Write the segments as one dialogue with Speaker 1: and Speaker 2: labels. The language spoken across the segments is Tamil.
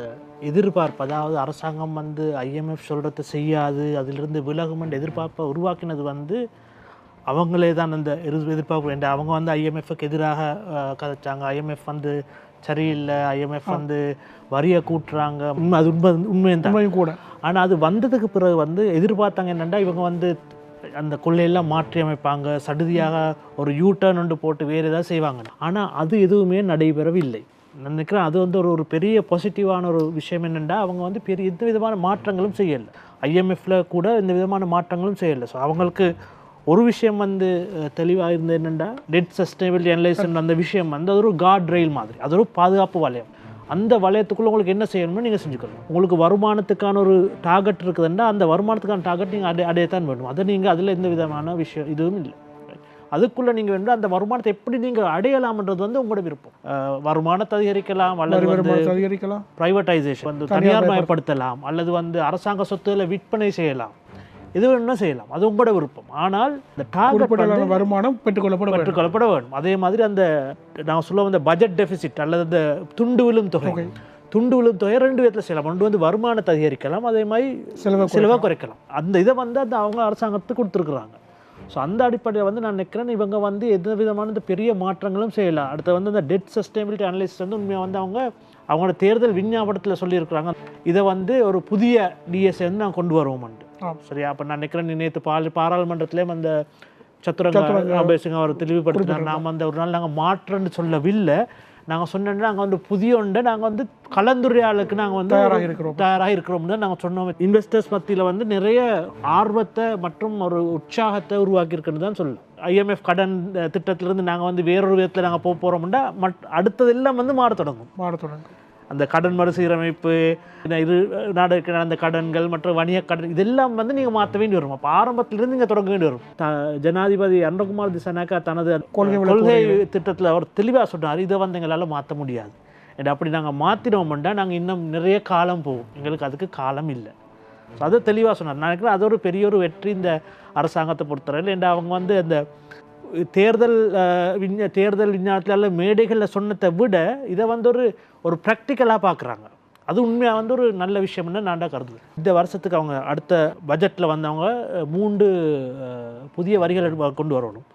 Speaker 1: இந்த எதிர்பார்ப்பு அதாவது அரசாங்கம் வந்து ஐஎம்எஃப் சொல்கிறத செய்யாது அதிலிருந்து விலகுமென்ற எதிர்பார்ப்பை உருவாக்கினது வந்து அவங்களே தான் அந்த எதிர் எதிர்பார்ப்பு என்ற அவங்க வந்து ஐஎம்எஃப்க்கு எதிராக கதைச்சாங்க. ஐஎம்எஃப் வந்து சரியில்லை ஐஎம்எஃப் வந்து வரியை கூட்டுறாங்க. உண்மை அது உண்மை உண்மையும்
Speaker 2: உண்மையும் கூட.
Speaker 1: ஆனால் அது வந்ததுக்கு பிறகு வந்து எதிர்பார்த்தாங்க என்னென்னா இவங்க வந்து அந்த கொள்ளையெல்லாம் மாற்றி அமைப்பாங்க. சடுதியாக ஒரு யூ டர்ன் ஒன்று போட்டு வேறு ஏதாவது செய்வாங்க. ஆனால் அது எதுவுமே நடைபெறவில்லை. நான் நினைக்கிறேன் அது வந்து ஒரு ஒரு பெரிய பாசிட்டிவான ஒரு விஷயம் என்னென்னா அவங்க வந்து பெரிய எந்த விதமான மாற்றங்களும் செய்யலை. ஐஎம்எஃப்ல கூட இந்த விதமான மாற்றங்களும் செய்யலை. ஸோ அவங்களுக்கு ஒரு விஷயம் வந்து தெளிவாக இருந்தது என்னென்னா டெட் சஸ்டைனபிலிட்டி அனலைசன் அந்த விஷயம் வந்து அது ஒரு காட் ரயில் மாதிரி அது ஒரு பாதுகாப்பு வளையம். அந்த வளையத்துக்குள்ளே உங்களுக்கு என்ன செய்யணும்னு நீங்கள் செஞ்சுக்கணும். உங்களுக்கு வருமானத்துக்கான ஒரு டார்கெட் இருக்குதுன்னா அந்த வருமானத்துக்கான டார்கெட் நீங்கள் அடைய அடையத்தான் வேணும் அதை நீங்கள் அதில் எந்த விதமான விஷயம் இதுவும் இல்லை. அதுக்குள்ளே நீங்கள் வந்து அந்த வருமானத்தை எப்படி நீங்கள் அடையலாம்ன்றது வந்து உங்களோட விருப்பம். வருமானத்தை அதிகரிக்கலாம் அல்லது வந்து
Speaker 2: வருமானத்தை அதிகரிக்கலாம்.
Speaker 1: ப்ரைவேட்டைசேஷன் வந்து தனியார் மயப்படுத்தலாம் அல்லது வந்து அரசாங்க சொத்துக்களை விற்பனை செய்யலாம். இது வேணும்னா செய்யலாம். அது உங்களோட விருப்பம். ஆனால் இந்த டார்கெட்
Speaker 2: வருமானம் பெற்றுக்கொள்ளப்பட
Speaker 1: பெற்றுக்கொள்ளப்பட வேண்டும். அதே மாதிரி அந்த நான் சொல்ல வந்த பட்ஜெட் டெபிசிட் அல்லது அந்த துண்டு விழும் தொகை.
Speaker 2: தொகை.
Speaker 1: துண்டு விழும் தொகை ரெண்டு விதத்தில் செய்யலாம். ஒன்று வந்து வருமானத்தை அதிகரிக்கலாம் அதே மாதிரி
Speaker 2: செலவை
Speaker 1: செலவை குறைக்கலாம். அந்த இதை வந்து அந்த அவங்க அரசாங்கத்துக்கு கொடுத்துருக்குறாங்க. ஸோ அந்த அடிப்படையில் வந்து நான் நினைக்கிறேன் இவங்க வந்து எந்த விதமான இந்த பெரிய மாற்றங்களும் செய்யலாம் அடுத்து வந்து இந்த டெட் சஸ்டைனபிலிட்டி அனலிஸ்ட் வந்து உண்மையாக வந்து அவங்க அவங்களோட தேர்தல் விஞ்ஞாபனத்தில் சொல்லியிருக்கிறாங்க. இதை வந்து ஒரு புதிய டிஎஸ்ஏ வந்து நான் கொண்டு வருவோம்ண்டு
Speaker 2: ஆம்.
Speaker 1: சரியா? அப்போ நான் நினைக்கிறேன் நேற்று பால் பாராளுமன்றத்திலேயும் அந்த சத்துரங்க அபேசிங் அவர் தெளிவுபடுத்தினார். நாம் அந்த ஒரு நாள் நாங்கள் மாற்றம்னு சொல்லவில்லை. நாங்கள் சொன்னோன்னா நாங்கள் வந்து புதிய ஒன்றை நாங்கள் வந்து கலந்துரையாடலுக்கு நாங்கள் வந்து
Speaker 2: தயாராக இருக்கிறோம்.
Speaker 1: தயாராக இருக்கிறோம்னு நாங்கள் சொன்னோம். இன்வெஸ்டர்ஸ் மத்தியில் வந்து நிறைய ஆர்வத்தை மற்றும் ஒரு உற்சாகத்தை உருவாக்கி இருக்குன்னு தான் சொல்லலாம் ஐஎம்எஃப் கடன் திட்டத்திலிருந்து நாங்கள் வந்து வேறொரு விதத்தில் நாங்கள் போக போகிறோம்னா மட் அடுத்ததெல்லாம் வந்து மாறத் தொடங்கும்.
Speaker 2: மாறத் தொடங்கும்.
Speaker 1: அந்த கடன் மறுசீரமைப்பு இந்த இரு நாடுக்கு நடந்த கடன்கள் மற்றும் வணிக கடன் இதெல்லாம் வந்து நீங்கள் மாற்ற வேண்டி வரும். அப்போ ஆரம்பத்திலிருந்து நீங்கள் தொடங்க வேண்டி வரும். த ஜனாதிபதி அருண்குமார் திசானாக்கா தனது
Speaker 2: கொள்கை
Speaker 1: திட்டத்தில் அவர் தெளிவாக சொன்னார் இதை வந்து எங்களால் மாற்ற முடியாது. அப்படி நாங்கள் மாற்றினோம்னா நாங்கள் இன்னும் நிறைய காலம் போகும். எங்களுக்கு அதுக்கு காலம் இல்லை. ஸோ அதை தெளிவாக சொன்னார். நான் நினைக்கிறேன் அது ஒரு பெரிய ஒரு வெற்றி இந்த அரசாங்கத்தை பொறுத்தவரையில். ஏன்னா அவங்க வந்து அந்த தேர்தல் விஞ்ஞ தேர்தல் விஞ்ஞானத்தில் அல்ல மேடைகளில் சொன்னதை விட இதை வந்து ஒரு ஒரு ப்ராக்டிக்கலாக பார்க்குறாங்க. அது உண்மையாக வந்து ஒரு நல்ல விஷயம்னு நான் தான் கருதுவேன் இந்த வருஷத்துக்கு அவங்க அடுத்த பட்ஜெட்டில் வந்தவங்க மூன்று புதிய வரிகள் கொண்டு வரணும்.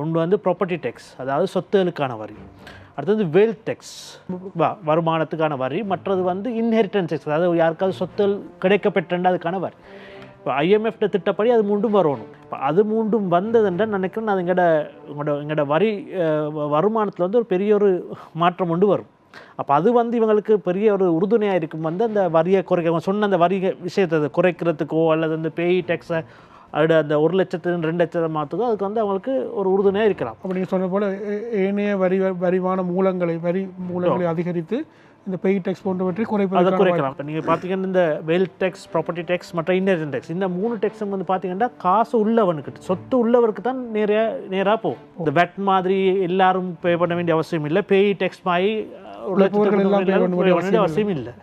Speaker 1: ஒன்று வந்து ப்ராப்பர்ட்டி டேக்ஸ் அதாவது சொத்துகளுக்கான வரி. அடுத்தது வெல்த் டேக்ஸ் வருமானத்துக்கான வரி. மற்றது வந்து இன்ஹெரிட்டன்ஸ் டேக்ஸ் அதாவது யாருக்காவது சொத்துகள் கிடைக்கப்பெற்றா அதுக்கான வரி. இப்போ ஐஎம்எஃப்ட திட்டப்படி அது மூண்டும் வரணும். இப்போ அது மூண்டும் வந்ததுன்ற நினைக்கிறேன் அது எங்களோட உங்களோட எங்களோட வரி வருமானத்தில் வந்து ஒரு பெரிய ஒரு மாற்றம் கொண்டு வரும். அப்போ அது வந்து இவங்களுக்கு பெரிய ஒரு உறுதுணையாக இருக்கும் வந்து அந்த வரியை குறைக்க அவங்க சொன்ன அந்த வரி விஷயத்தை குறைக்கிறதுக்கோ அல்லது அந்த பேய் டேக்ஸை அது அந்த ஒரு லட்சத்து ரெண்டு லட்சத்தை மாற்றுதோ அதுக்கு வந்து அவங்களுக்கு ஒரு உறுதுணையாக இருக்கலாம்.
Speaker 2: அப்போ நீங்கள் சொன்ன போல ஏனைய வரி வரிவான மூலங்களை வரி மூலங்களை அதிகரித்து இந்த பெய் டேக்ஸ் போன்றவற்றை
Speaker 1: அதை
Speaker 2: குறைப்பதற்கான
Speaker 1: குறைக்கலாம். இப்போ நீங்கள் பார்த்தீங்கன்னா இந்த வெல்த் டேக்ஸ் ப்ராப்பர்ட்டி டேக்ஸ் மற்ற இன்ஹெரிட்டன்ஸ் டேக்ஸ் இந்த மூணு டேக்ஸும் வந்து பார்த்தீங்கன்னா காசு உள்ளவனுக்கு சொத்து உள்ளவருக்கு தான் நேராக நேராக போகும். இந்த வெட் மாதிரி எல்லாரும் பே பண்ண வேண்டிய அவசியம் இல்லை. பேய் டேக்ஸ் மாதிரி அவசியம் இல்லை.